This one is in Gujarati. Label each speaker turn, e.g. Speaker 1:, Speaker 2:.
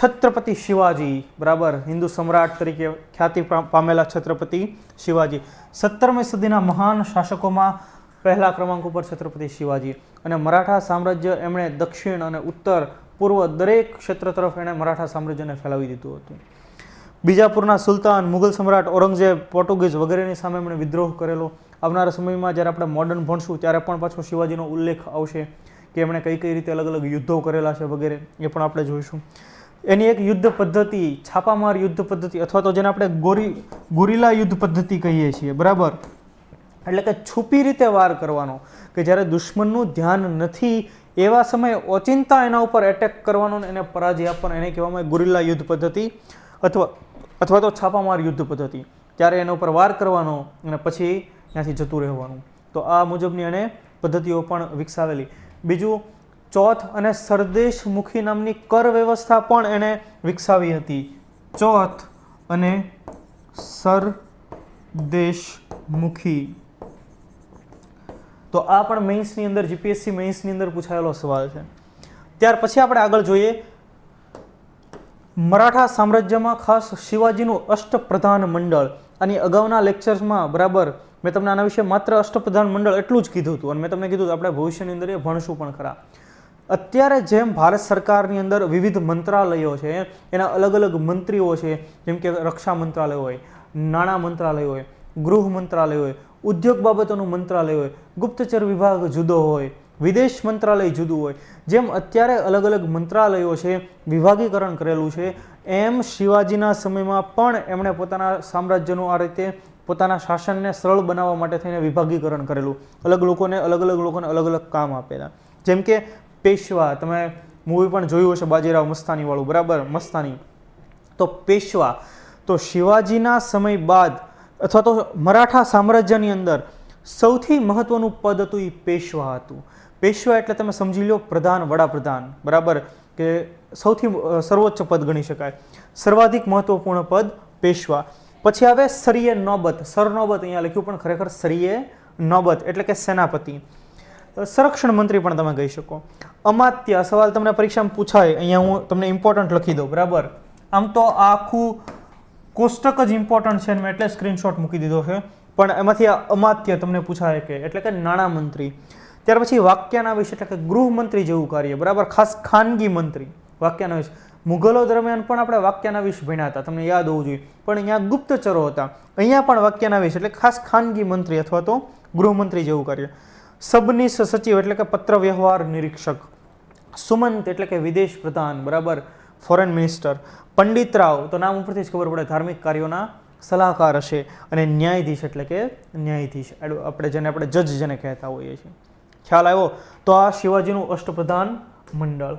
Speaker 1: છત્રપતિ શિવાજી, બરાબર? હિન્દુ સમ્રાટ તરીકે ખ્યાતિ પામેલા છત્રપતિ શિવાજી. સત્તરમી સદીના મહાન શાસકોમાં પહેલા ક્રમાંક ઉપર છત્રપતિ શિવાજી અને મરાઠા સામ્રાજ્ય એમણે દક્ષિણ અને ઉત્તર પૂર્વ દરેક ક્ષેત્ર તરફ એણે મરાઠા સામ્રાજ્યને ફેલાવી દીધું હતું. બીજાપુરના સુલતાન મુગલ સમ્રાટ ઔરંગઝેબ, પોર્ટુગીઝ વગેરેની સામે એમણે વિદ્રોહ કરેલો. આવનારા સમયમાં જ્યારે આપણે મોડર્ન ભણશું ત્યારે પણ પાછો શિવાજીનો ઉલ્લેખ આવશે કે એમણે કઈ કઈ રીતે અલગ અલગ યુદ્ધો કરેલા છે વગેરે એ પણ આપણે જોઈશું. એની એક યુદ્ધ પદ્ધતિ, છાપામાર યુદ્ધ પદ્ધતિ અથવા તો જેને આપણે ગોરી, ગોરીલા યુદ્ધ પદ્ધતિ કહીએ છીએ, બરાબર? એટલે કે છુપી રીતે વાર કરવાનો, કે જ્યારે દુશ્મનનું ધ્યાન નથી, એવા સમયે ઓચિંતા એના ઉપર એટેક કરવાનો એને પરાજય આપવાનો, એને કહેવામાં આવે ગુરિલ્લા યુદ્ધ પદ્ધતિ અથવા અથવા તો છાપામાર યુદ્ધ પદ્ધતિ. ત્યારે એના ઉપર વાર કરવાનો અને પછી ત્યાંથી જતું રહેવાનું. તો આ મુજબની એને પદ્ધતિઓ પણ વિકસાવેલી. બીજું ચોથ અને સરદેશમુખી નામની કર વ્યવસ્થા પણ એણે વિકસાવી હતી. ચોથ અને સરદેશમુખી. તો આ પણ મેઇન્સની અંદર, જીપીએસસી મેઇન્સની અંદર પૂછાયેલો સવાલ છે. ત્યાર પછી આપણે આગળ જોઈએ. મરાઠા સામ્રાજ્યમાં ખાસ શિવાજીનું અષ્ટપ્રધાન મંડળ. અને અગાઉના લેક્ચર્સમાં બરાબર મેં તમને આના વિશે માત્ર અષ્ટપ્રધાન મંડળ એટલું જ કીધું હતું. અને મેં તમને કીધું આપણે ભવિષ્યની અંદર એ ભણશું પણ ખરા. અત્યારે જેમ ભારત સરકારની અંદર વિવિધ મંત્રાલયો છે, એના અલગ અલગ મંત્રીઓ છે, જેમ કે રક્ષા મંત્રાલય હોય, નાણાં મંત્રાલય હોય, ગૃહ મંત્રાલય હોય, ઉદ્યોગ બાબતોનું મંત્રાલય હોય, ગુપ્તચર વિભાગ જુદો હોય, વિદેશ મંત્રાલય જુદું હોય, જેમ અત્યારે અલગ અલગ મંત્રાલયો છે, વિભાગીકરણ કરેલું છે, એમ શિવાજીના સમયમાં પણ એમણે પોતાના સામ્રાજ્યનું આ રીતે પોતાના શાસનને સરળ બનાવવા માટે થઈને વિભાગીકરણ કરેલું. અલગ લોકોને અલગ અલગ લોકોને અલગ અલગ કામ આપેલા. જેમ કે પેશવા, તમે મૂવી પણ જોયું હશે, બાજીરાવ મસ્તાની વાળું બરાબર? મસ્તાની. તો પેશવા, તો શિવાજીના સમય બાદ, અથવા તો મરાઠા સામ્રાજ્યની અંદર સૌથી મહત્વનું પદ હતું એ પેશવા હતું. પેશવા એટલે તમે સમજી લો પ્રધાન, વડાપ્રધાન, બરાબર? કે સૌથી સર્વોચ્ચ પદ ગણી શકાય. સર્વાધિક મહત્વપૂર્ણ પદ પેશવા. પછી આવે સરિય નોબત. સરનોબત અહીંયા લખ્યું પણ ખરેખર સરિય નોબત, એટલે કે સેનાપતિ. સંરક્ષણ મંત્રી પણ તમે કહી શકો. અમાત્ય સવાલ તમને પરીક્ષામાં પૂછાય, અહીંયા હું તમને ઇમ્પોર્ટન્ટ લખી દઉં, બરાબર? આમ તો આ આખું કોષ્ટક જ ઇમ્પોર્ટન્ટ છે મેં એટલે સ્ક્રીનશોટ મૂકી દીધો છે. પણ એમાંથી આ અમાત્ય તમને પૂછાય કે એટલે કે નાણાં મંત્રી. ત્યાર પછી વાક્યાનાવિશ એટલે કે ગૃહમંત્રી જેવું કાર્ય, બરાબર? ખાસ ખાનગી મંત્રી. વાક્યાનાવિશ મુગલો દરમિયાન પણ આપણે વાક્યાનાવિશ ભણ્યા હતા, તમને યાદ હોવું જોઈએ. પણ અહીંયા ગુપ્તચરો હતા. અહીંયા પણ વાક્યાનાવિશ એટલે ખાસ ખાનગી મંત્રી અથવા તો ગૃહમંત્રી જેવું કાર્ય. સબનીસ સચિવ એટલે કે પત્ર વ્યવહાર નિરીક્ષક. સુમંત એટલે કે વિદેશ પ્રધાન, બરાબર? ફોરેન મિનિસ્ટર પંડિત રાવ, તો નામ ઉપરથી જ ખબર પડે, ધાર્મિક કાર્યોના સલાહકાર હશે અને ન્યાયાધીશ એટલે કે ન્યાયાધીશ. આપણે જેને આપણે જજ જેને કહેતા હોઈએ છીએ. ખ્યાલ આવ્યો? તો આ શિવાજીનું અષ્ટપ્રધાન મંડળ.